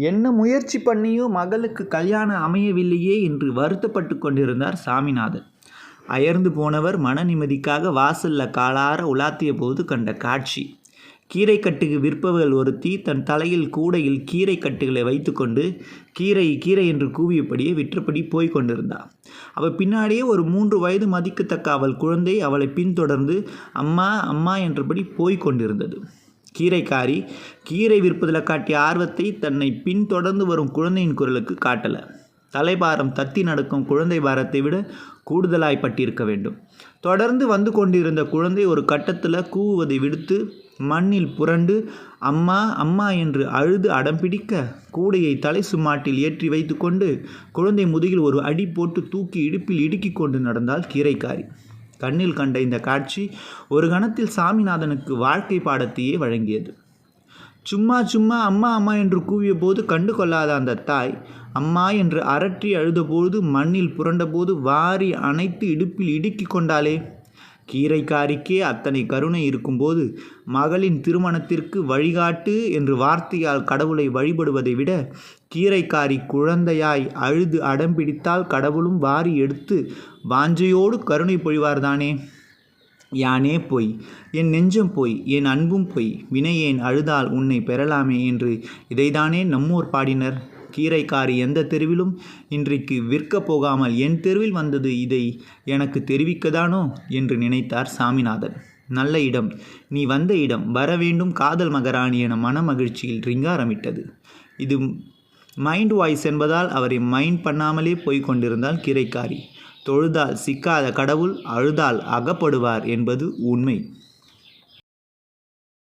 என்ன முயற்சி பண்ணியும் மகளுக்கு கல்யாணம் அமையவில்லையே என்று வருத்தப்பட்டு கொண்டிருந்தார் சாமிநாதன். அயர்ந்து போனவர் மன நிம்மதிக்காக வாசலில் காலார உலாத்திய போது கண்ட காட்சி. கீரைக்கட்டுக்கு விற்பவர்கள் ஒருத்தி தன் தலையில் கூடையில் கீரைக்கட்டுகளை வைத்துக்கொண்டு கீரை கீரை என்று கூவியபடியே விற்றபடி போய்க் கொண்டிருந்தாள் அவள் பின்னாடியே ஒரு மூன்று வயது மதிக்கத்தக்க அவள் குழந்தை அவளை பின்தொடர்ந்து அம்மா அம்மா என்றபடி போய்க் கொண்டிருந்தது. கீரைக்காரி கீரை விற்பதில் காட்டிய ஆர்வத்தை தன்னை பின்தொடர்ந்து வரும் குழந்தையின் குரலுக்கு காட்டலை. தலைபாரம் தத்தி நடக்கும் குழந்தை பாரத்தை விட கூடுதலாய் பட்டிருக்க வேண்டும். தொடர்ந்து வந்து கொண்டிருந்த குழந்தை ஒரு கட்டத்தில் கூவுவதை விடுத்து மண்ணில் புரண்டு அம்மா அம்மா என்று அழுது அடம்பிடிக்க கூடையை தலை சுமாட்டில் ஏற்றி வைத்துக்கொண்டு குழந்தை முதுகில் ஒரு அடி போட்டு தூக்கி இடுப்பில் இடுக்கிக் கொண்டு நடந்தால் கீரைக்காரி. கண்ணில் கண்ட இந்த காட்சி ஒரு கணத்தில் சாமிநாதனுக்கு வாழ்க்கை பாடத்தையே வழங்கியது. சும்மா சும்மா அம்மா அம்மா என்று கூவிய போது கண்டு கொள்ளாத அந்த தாய் அம்மா என்று அரற்றி அழுதபோது மண்ணில் புரண்டபோது வாரி அணைத்து இடுப்பில் இடுக்கிக் கொண்டாளே. கீரைக்காரிக்கே அத்தனை கருணை இருக்கும்போது மகளின் திருமணத்திற்கு வழிகாட்டு என்று வார்த்தையால் கடவுளை வழிபடுவதை விட கீரைக்காரி குழந்தையாய் அழுது அடம்பிடித்தால் கடவுளும் வாரி எடுத்து வாஞ்சையோடு கருணை பொழிவார்தானே யானே பொய். என் நெஞ்சம் பொய். என் அன்பும் பொய். வினையேன் அழுதால் உன்னை பெறலாமே என்று இதைதானே நம்மோர் பாடினர். கீரைக்காரி எந்த தெருவிலும் இன்றைக்கு விற்கப் போகாமல் என் தெருவில் வந்தது இதை எனக்கு தெரிவிக்கதானோ என்று நினைத்தார் சாமிநாதன். நல்ல இடம். நீ வந்த இடம் வரவேண்டும் காதல் மகராணி என மன மகிழ்ச்சியில் ரிங்காரமிட்டது. இது மைண்ட் வாய்ஸ் என்பதால் அவரை மைண்ட் பண்ணாமலே போய் கொண்டிருந்தால் கீரைக்காரி. தொழுதால் சிக்காத கடவுள் அழுதால் அகப்படுவார் என்பது உண்மை.